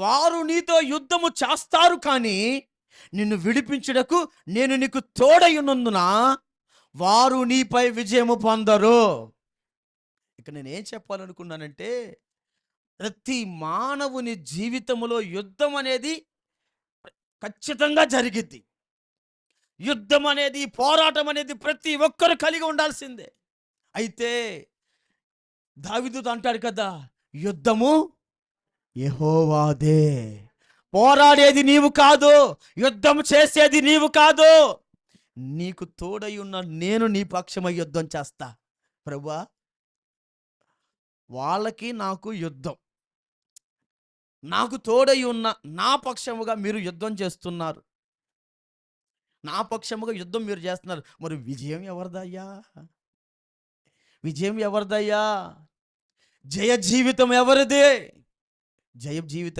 వారు నీతో యుద్ధము చేస్తారు కానీ నిన్ను విడిపించుటకు నేను నీకు తోడయున్నందున వారు నీపై విజయము పొందరు. ఇక నేనేం చెప్పాలనుకున్నానంటే ప్రతి మానవుని జీవితంలో యుద్ధం అనేది ఖచ్చితంగా జరిగిద్ది. యుద్ధం అనేది పోరాటం అనేది ప్రతి ఒక్కరు కలిగి ఉండాల్సిందే. అయితే దావిదుతో అంటాడు కదా యుద్ధము యహోవాదే. పోరాడేది నీవు కాదు యుద్ధం చేసేది నీవు కాదు. నీకు తోడై ఉన్న నేను నీ పక్షమై యుద్ధం చేస్తా. ప్రభా వాళ్ళకి నాకు యుద్ధం. నాకు తోడై ఉన్న నా పక్షముగా మీరు యుద్ధం చేస్తున్నారు. నా పక్షముగా యుద్ధం మీరు చేస్తున్నారు. మరి విజయం ఎవరిదయ్యా? విజయం ఎవరిదయ్యా? జయ జీవితం ఎవరిదే? జయ జీవితం